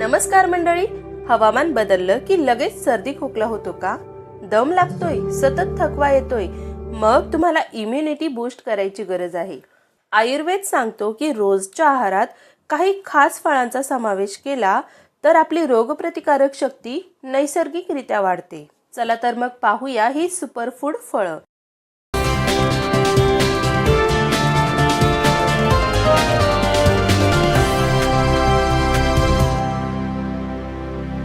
नमस्कार मंडळी. हवामान बदललं की लगेच सर्दी खोकला होतो का? दम लागतोय सतत थकवा येतोय. मग तुम्हाला इम्युनिटी बूस्ट करायची गरज आहे. आयुर्वेद सांगतो की रोजच्या आहारात काही खास फळांचा समावेश केला तर आपली रोगप्रतिकारक शक्ती नैसर्गिकरित्या वाढते. चला तर मग पाहूया ही सुपरफूड फळं.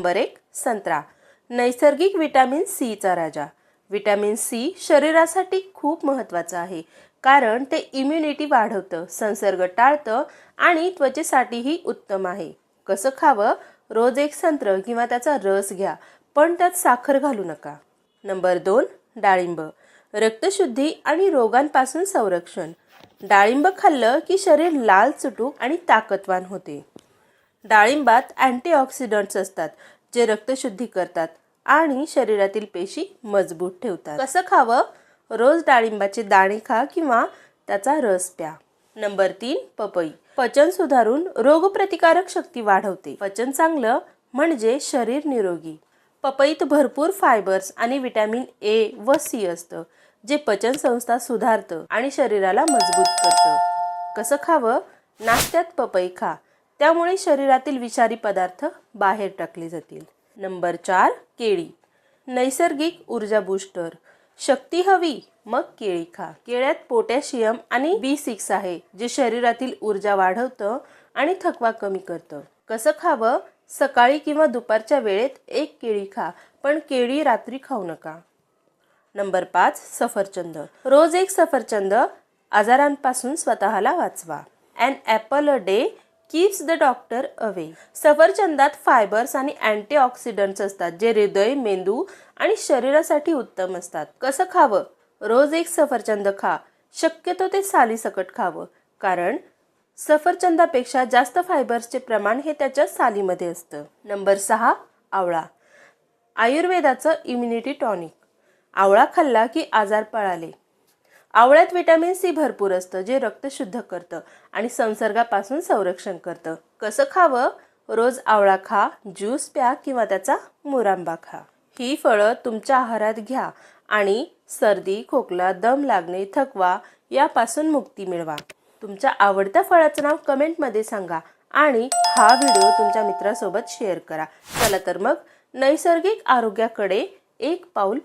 नंबर एक संत्रा. नैसर्गिक विटॅमिन सीचा राजा. विटॅमिन सी शरीरासाठी खूप महत्त्वाचं आहे कारण ते इम्युनिटी वाढवतं संसर्ग टाळतं आणि त्वचेसाठीही उत्तम आहे. कसं खावं? रोज एक संत्र किंवा त्याचा रस घ्या पण त्यात साखर घालू नका. नंबर दोन डाळिंब. रक्तशुद्धी आणि रोगांपासून संरक्षण. डाळिंब खाल्लं की शरीर लाल चुटूक आणि ताकदवान होते. डाळिंबात अँटीऑक्सिडंट्स असतात जे रक्तशुद्धी करतात आणि शरीरातील पेशी मजबूत ठेवतात. कसं खावं? रोज डाळिंबाचे दाणे खा किंवा त्याचा रस प्या. नंबर तीन पपई. पचन सुधारून रोगप्रतिकारक शक्ती वाढवते. पचन चांगलं म्हणजे शरीर निरोगी. पपईत भरपूर फायबर्स आणि विटॅमिन ए व सी असतं जे पचन संस्था सुधारतं आणि शरीराला मजबूत करतं. कसं खावं? नाश्त्यात पपई खा. त्यामुळे शरीरातील विषारी पदार्थ बाहेर टाकले जातील. नंबर चार केळी. नैसर्गिक ऊर्जा बूस्टर शक्ती हवी मग केळी खा. केळ्यात पोटॅशियम आणि बी सिक्स आहे जे शरीरातील ऊर्जा वाढवतं आणि थकवा कमी करतं. कसं खावं? सकाळी किंवा दुपारच्या वेळेत एक केळी खा पण केळी रात्री खाऊ नका. नंबर पाच सफरचंद. रोज एक सफरचंद आजारांपासून स्वतःला वाचवा. And apple a day keeps the doctor away सफरचंदात fibres आणि अँटीऑक्सिडंट्स असतात जे हृदय मेंदू आणि शरीरासाठी उत्तम असतात. कसं खावं? रोज एक सफरचंद खा. शक्यतो ते सालीसकट खावं. कारण सफरचंदापेक्षा जास्त फायबर्सचे प्रमाण हे त्याच्या सालीमध्ये असतं. नंबर सहा आवळा. आयुर्वेदाचं इम्युनिटी टॉनिक आवळा खाल्ला की आजार पळाले. आवळ्यात विटॅमिन सी भरपूर असतं जे रक्त शुद्ध करतं आणि संसर्गापासून संरक्षण करतं. कसं खावं? रोज आवळा खा ज्यूस प्या किंवा त्याचा मुरांबा खा. ही फळं तुमच्या आहारात घ्या आणि सर्दी खोकला दम लागणे थकवा यापासून मुक्ती मिळवा. तुमच्या आवडत्या फळाचं नाव कमेंटमध्ये सांगा आणि हा व्हिडिओ तुमच्या मित्रासोबत शेअर करा. चला तर मग नैसर्गिक आरोग्याकडे एक पाऊल